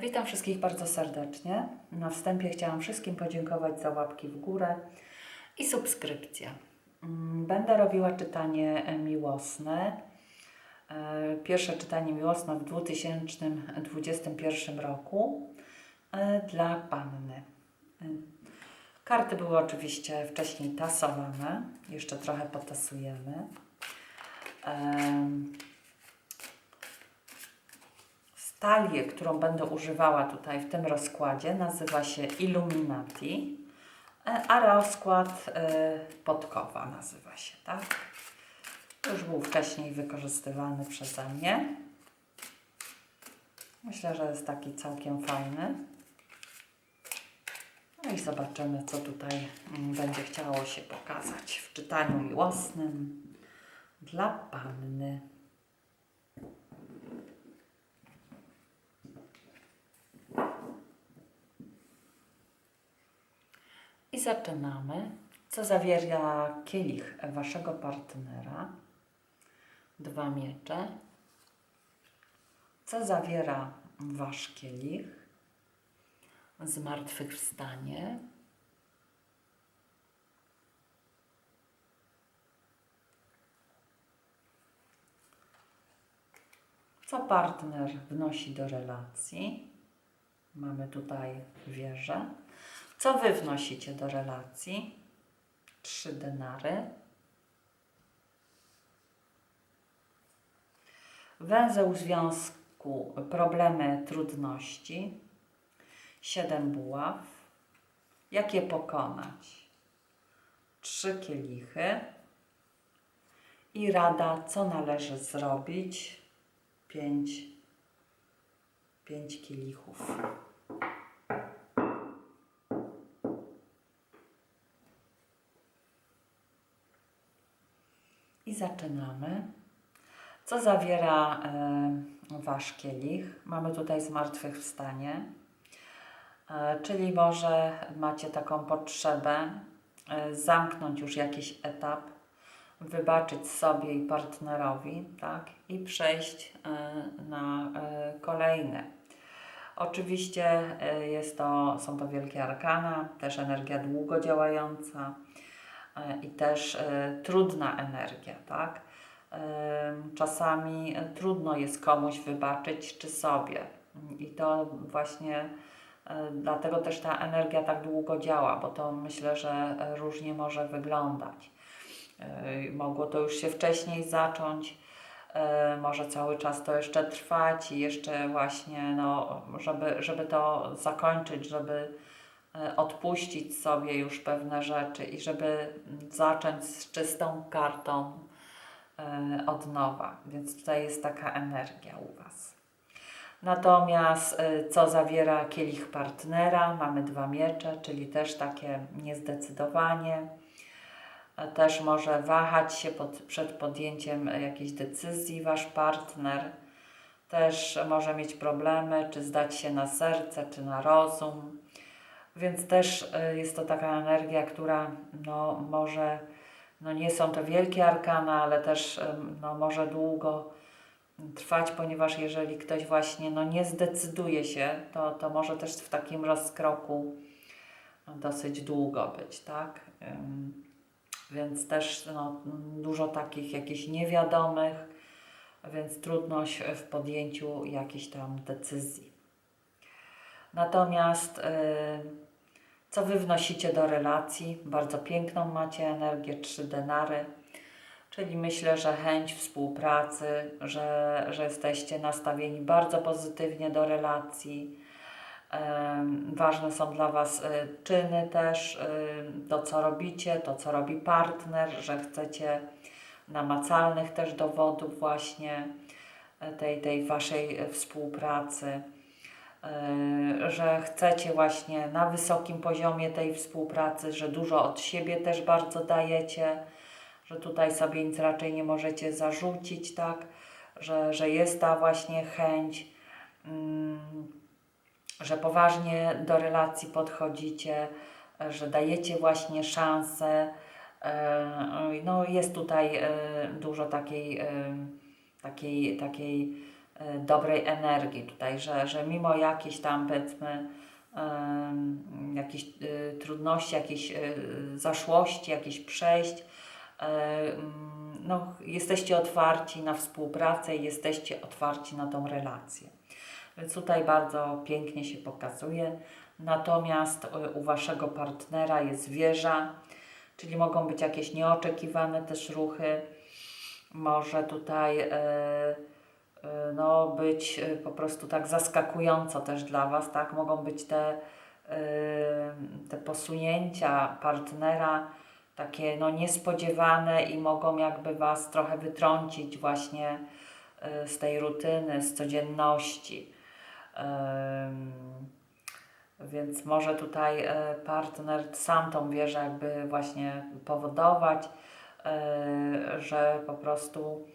Witam wszystkich bardzo serdecznie. Na wstępie chciałam wszystkim podziękować za łapki w górę i subskrypcję. Mm, Będę robiła czytanie e, miłosne. E, Pierwsze czytanie miłosne w 2021 roku e, dla panny. Karty były oczywiście wcześniej tasowane. Jeszcze trochę potasujemy. Em, Stalię, którą będę używała tutaj w tym rozkładzie, nazywa się Illuminati, e, a rozkład e, podkowa nazywa się, tak? Już był wcześniej wykorzystywany przeze mnie. Myślę, że jest taki całkiem fajny. No i zobaczymy, co tutaj mm, będzie chciało się pokazać w czytaniu miłosnym dla panny. I zaczynamy. Co zawiera kielich waszego partnera? Dwa miecze. Co zawiera wasz kielich? Zmartwychwstanie. Co partner wnosi do relacji? Mamy tutaj wieżę. Co wy wnosicie do relacji? Trzy denary. Węzeł związku, problemy, trudności. Siedem buław. Jak je pokonać? Trzy kielichy. I rada, co należy zrobić? Pięć, pięć kielichów. Zaczynamy. Co zawiera e, wasz kielich? Mamy tutaj zmartwychwstanie, e, czyli może macie taką potrzebę e, zamknąć już jakiś etap, wybaczyć sobie i partnerowi, tak? I przejść na kolejny. Oczywiście jest to, są to wielkie arkana, też energia długo działająca i też e, trudna energia, tak? E, Czasami e, trudno jest komuś wybaczyć czy sobie. I to właśnie e, dlatego też ta energia tak długo działa, bo to myślę, że e, różnie może wyglądać. E, Mogło to już się wcześniej zacząć, e, może cały czas to jeszcze trwać i jeszcze właśnie, no, żeby, żeby to zakończyć, żeby e, odpuścić sobie już pewne rzeczy i żeby mm, zacząć z czystą kartą e, od nowa. Więc tutaj jest taka energia u Was. Natomiast e, co zawiera kielich partnera? Mamy dwa miecze, czyli też takie niezdecydowanie. E, Też może wahać się pod, przed podjęciem jakiejś decyzji Wasz partner. Też może mieć problemy, czy zdać się na serce, czy na rozum. Więc też e, jest to taka energia, która no, może, no nie są to wielkie arkana, ale też no, może długo trwać, ponieważ jeżeli ktoś właśnie no, nie zdecyduje się, to, to może też w takim rozkroku dosyć długo być, tak? Więc też no, dużo takich jakichś niewiadomych, więc trudność w podjęciu jakiejś tam decyzji. Natomiast y, co wy wnosicie do relacji? Bardzo piękną macie energię, trzy denary. Czyli myślę, że chęć współpracy, że, że jesteście nastawieni bardzo pozytywnie do relacji. Ważne są dla Was y, czyny też, y, to co robicie, to co robi partner, że chcecie namacalnych też dowodów właśnie y, tej, tej Waszej współpracy, że chcecie właśnie na wysokim poziomie tej współpracy, że dużo od siebie też bardzo dajecie, że tutaj sobie nic raczej nie możecie zarzucić, tak, że, że jest ta właśnie chęć. Mm, że poważnie do relacji podchodzicie, że dajecie właśnie szansę. E, No jest tutaj e, dużo takiej, takiej, takiej dobrej energii tutaj, że, że mimo jakichś tam powiedzmy em, jakichś e, trudności, jakichś zaszłości, jakichś przejść, no, jesteście otwarci na współpracę i jesteście otwarci na tą relację. Więc tutaj bardzo pięknie się pokazuje. Natomiast u waszego partnera jest wieża, czyli mogą być jakieś nieoczekiwane też ruchy. Może tutaj e, no, być e, po prostu tak zaskakująco też dla was, tak? Mogą być te, e, te posunięcia partnera takie no, niespodziewane i mogą jakby was trochę wytrącić właśnie z tej rutyny, z codzienności. Więc może tutaj partner sam tą wieżę jakby właśnie powodować, że po prostu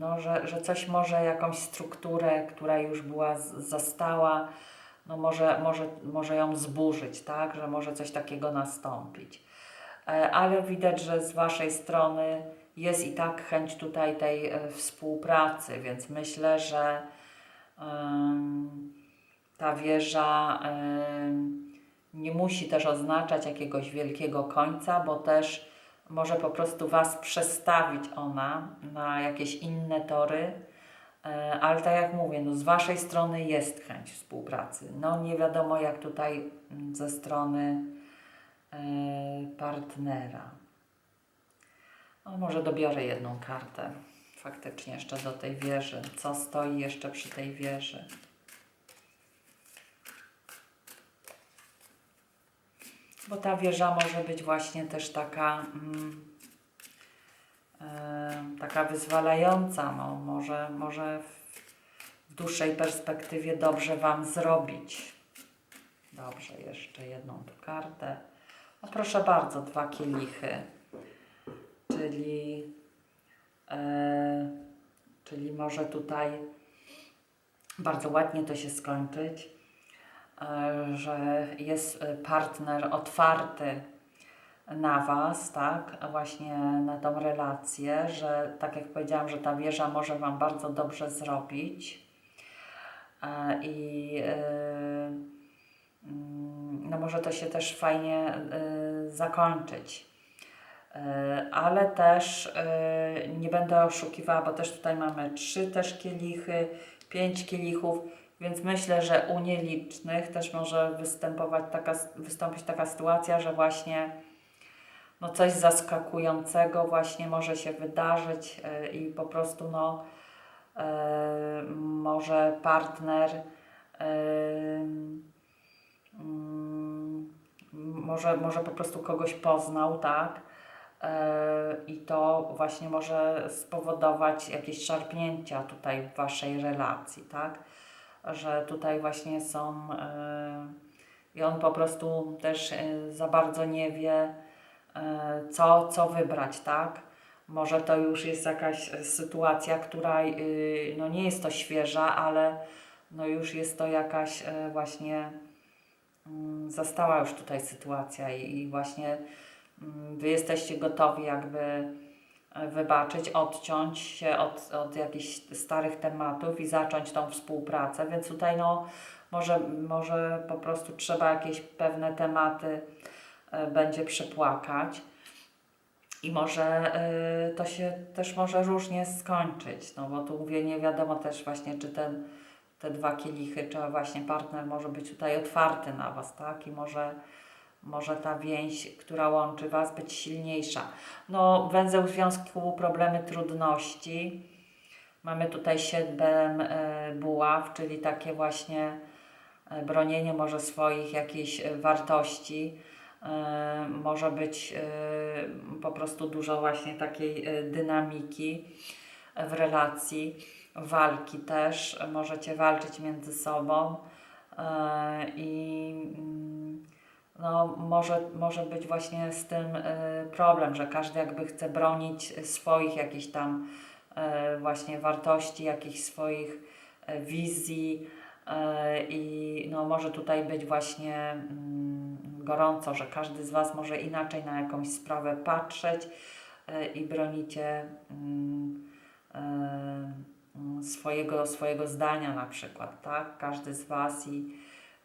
no, że, że coś może jakąś strukturę, która już była zastała, no może, może, może ją zburzyć, tak, że może coś takiego nastąpić. E, Ale widać, że z Waszej strony jest i tak chęć tutaj tej e, współpracy, więc myślę, że ta wieża nie musi też oznaczać jakiegoś wielkiego końca, bo też może po prostu Was przestawić ona na jakieś inne tory, e, ale tak jak mówię, no z Waszej strony jest chęć współpracy. No nie wiadomo jak tutaj mm, ze strony e, partnera. No, może dobiorę jedną kartę faktycznie jeszcze do tej wieży. Co stoi jeszcze przy tej wieży? Bo ta wieża może być właśnie też taka, mm, taka wyzwalająca. No, może, może w, w dłuższej perspektywie dobrze Wam zrobić. Dobrze, jeszcze jedną tu kartę. No proszę bardzo, dwa kielichy. Czyli, e, czyli może tutaj bardzo ładnie to się skończyć, że jest e, partner otwarty na Was, tak, właśnie na tą relację, że tak jak powiedziałam, że ta wieża może Wam bardzo dobrze zrobić. E, i e, mm, no może to się też fajnie e, zakończyć. E, Ale też e, nie będę oszukiwała, bo też tutaj mamy trzy też kielichy, pięć kielichów, więc myślę, że u nielicznych też może występować taka, wystąpić taka sytuacja, że właśnie no coś zaskakującego właśnie może się wydarzyć e, i po prostu no e, może partner mm, może, może po prostu kogoś poznał, tak? I to właśnie może spowodować jakieś szarpnięcia tutaj w waszej relacji, tak? Że tutaj właśnie są e, i on po prostu też e, za bardzo nie wie, e, co, co wybrać, tak? Może to już jest jakaś sytuacja, która y, no nie jest to świeża, ale no już jest to jakaś właśnie mm, zastała już tutaj sytuacja i, właśnie mm, Wy jesteście gotowi jakby wybaczyć, odciąć się od, od jakichś starych tematów i zacząć tą współpracę, więc tutaj no może, może po prostu trzeba jakieś pewne tematy e, będzie przepłakać i może e, to się też może różnie skończyć, no bo tu mówię, nie wiadomo też właśnie, czy ten, te dwa kielichy, czy właśnie partner może być tutaj otwarty na Was, tak? I może, może ta więź, która łączy Was, być silniejsza. No, węzeł związku, problemy, trudności. Mamy tutaj siedem e, buław, czyli takie właśnie e, bronienie może swoich jakichś e, wartości. Może być po prostu dużo właśnie takiej dynamiki w relacji, walki też. Możecie walczyć między sobą i mm, no, może, może być właśnie z tym e, problem, że każdy jakby chce bronić swoich jakichś tam e, właśnie wartości, jakichś swoich e, wizji i no, może tutaj być właśnie mm, gorąco, że każdy z Was może inaczej na jakąś sprawę patrzeć i bronicie mm, y, swojego, swojego zdania na przykład, tak? Każdy z Was i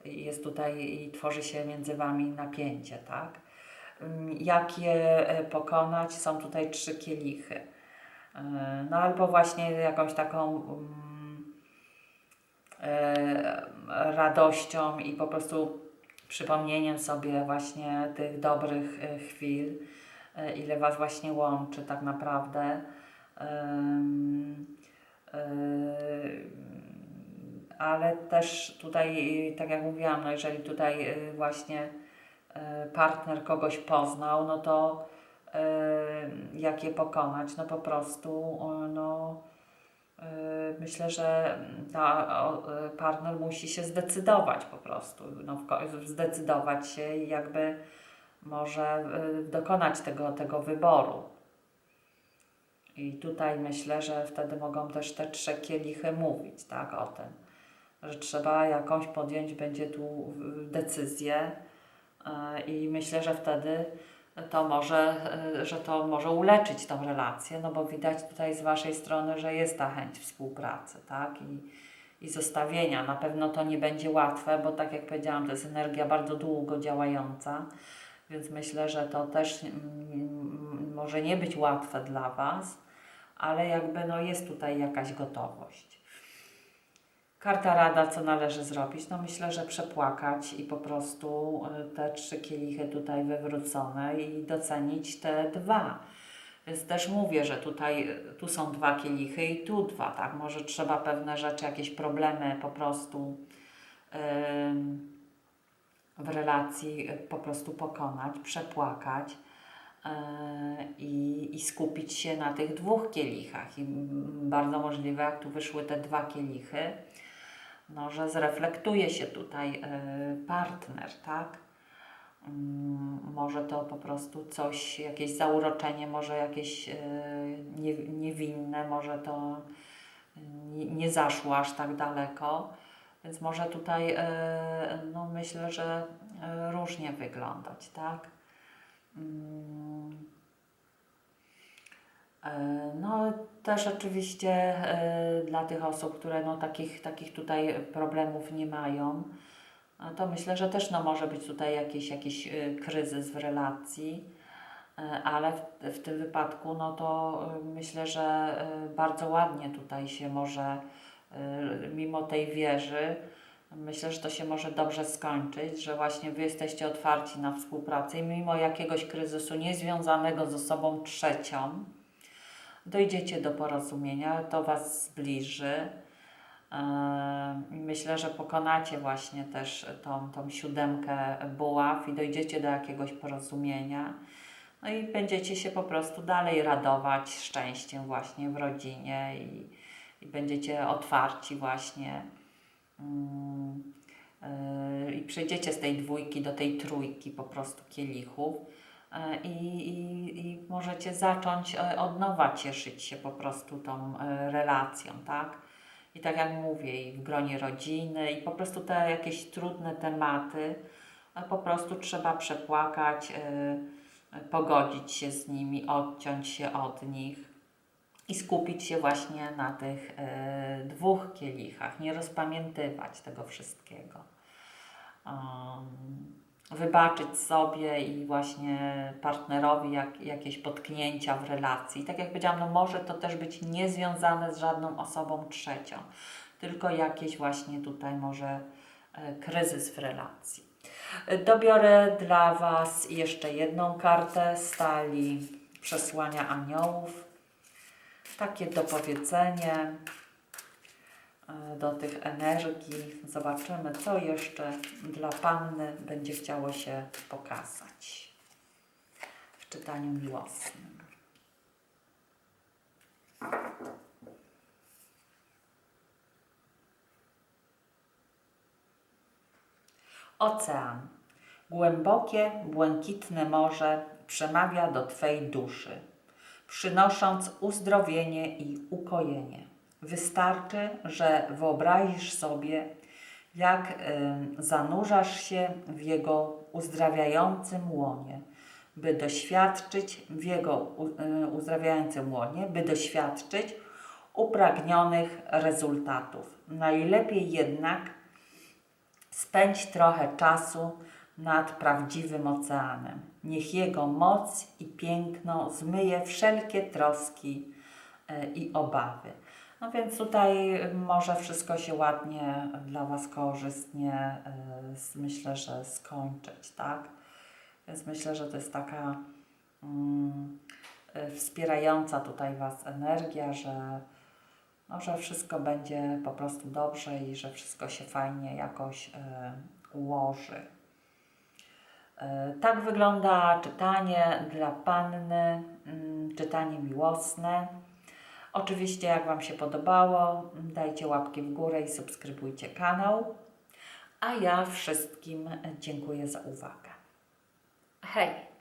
jest tutaj i tworzy się między Wami napięcie, tak? Ym, Jak je e, pokonać? Są tutaj trzy kielichy. E, No albo właśnie jakąś taką mm, e, radością i po prostu przypomnieniem sobie właśnie tych dobrych chwil, ile Was właśnie łączy tak naprawdę. Ale też tutaj, tak jak mówiłam, no jeżeli tutaj e, właśnie e, partner kogoś poznał, no to jak je pokonać? No po prostu no, myślę, że partner musi się zdecydować po prostu, no, zdecydować się i jakby może dokonać tego, tego wyboru. I tutaj myślę, że wtedy mogą też te trzy kielichy mówić, tak, o tym, że trzeba jakąś podjąć będzie tu decyzję e, i myślę, że wtedy to może, e, że to może uleczyć tą relację, no bo widać tutaj z Waszej strony, że jest ta chęć współpracy, tak, i, i zostawienia. Na pewno to nie będzie łatwe, bo tak jak powiedziałam, to jest energia bardzo długo działająca, więc myślę, że to też mm, może nie być łatwe dla Was, ale jakby no jest tutaj jakaś gotowość. Karta rada, co należy zrobić? No myślę, że przepłakać i po prostu y, te trzy kielichy tutaj wywrócone i docenić te dwa. Więc też mówię, że tutaj y, tu są dwa kielichy i tu dwa, tak? Może trzeba pewne rzeczy, jakieś problemy po prostu w relacji y, po prostu pokonać, przepłakać i, i skupić się na tych dwóch kielichach. I bardzo możliwe, jak tu wyszły te dwa kielichy, no, że zreflektuje się tutaj y, partner, tak? Mm, Może to po prostu coś, jakieś zauroczenie, może jakieś nie, niewinne, może to nie, zaszło aż tak daleko. Więc może tutaj, y, no myślę, że różnie wyglądać, tak? Mm. E, No, też oczywiście e, dla tych osób, które no, takich, takich tutaj problemów nie mają, no, to myślę, że też no, może być tutaj jakiś, jakiś e, kryzys w relacji, e, ale w, w tym wypadku no, to myślę, że bardzo ładnie tutaj się może, mimo tej wieży, myślę, że to się może dobrze skończyć, że właśnie Wy jesteście otwarci na współpracę i mimo jakiegoś kryzysu niezwiązanego z osobą trzecią, dojdziecie do porozumienia, to Was zbliży. I Myślę, że pokonacie właśnie też tą, tą siódemkę buław i dojdziecie do jakiegoś porozumienia. No i będziecie się po prostu dalej radować szczęściem właśnie w rodzinie i, i będziecie otwarci właśnie. Mm, yy, I przejdziecie z tej dwójki do tej trójki po prostu kielichów. E, i, i, i możecie zacząć e, od nowa cieszyć się po prostu tą e, relacją, tak? I tak jak mówię, i w gronie rodziny, i po prostu te jakieś trudne tematy, po prostu trzeba przepłakać, pogodzić się z nimi, odciąć się od nich i skupić się właśnie na tych dwóch kielichach, nie rozpamiętywać tego wszystkiego. Um, wybaczyć sobie i właśnie partnerowi jak, jakieś potknięcia w relacji. Tak jak powiedziałam, no może to też być niezwiązane z żadną osobą trzecią, tylko jakieś właśnie tutaj może e, kryzys w relacji. Dobiorę dla Was jeszcze jedną kartę stali przesłania aniołów. Takie dopowiedzenie do tych energii. Zobaczymy, co jeszcze dla Panny będzie chciało się pokazać w czytaniu miłosnym. Ocean. Głębokie, błękitne morze przemawia do Twej duszy, przynosząc uzdrowienie i ukojenie. Wystarczy, że wyobrazisz sobie, jak zanurzasz się w Jego uzdrawiającym łonie, by doświadczyć w Jego y, uzdrawiającym łonie, by doświadczyć upragnionych rezultatów. Najlepiej jednak spędź trochę czasu nad prawdziwym oceanem. Niech jego moc i piękno zmyje wszelkie troski e, i obawy. No więc tutaj może wszystko się ładnie dla Was korzystnie, s- myślę, że skończyć, tak? Więc myślę, że to jest taka mm, e, wspierająca tutaj Was energia, że, no, że wszystko będzie po prostu dobrze i że wszystko się fajnie jakoś e, ułoży. E, Tak wygląda czytanie dla panny, mm, czytanie miłosne. Oczywiście, jak Wam się podobało, dajcie łapki w górę i subskrybujcie kanał. A ja wszystkim dziękuję za uwagę. Hej!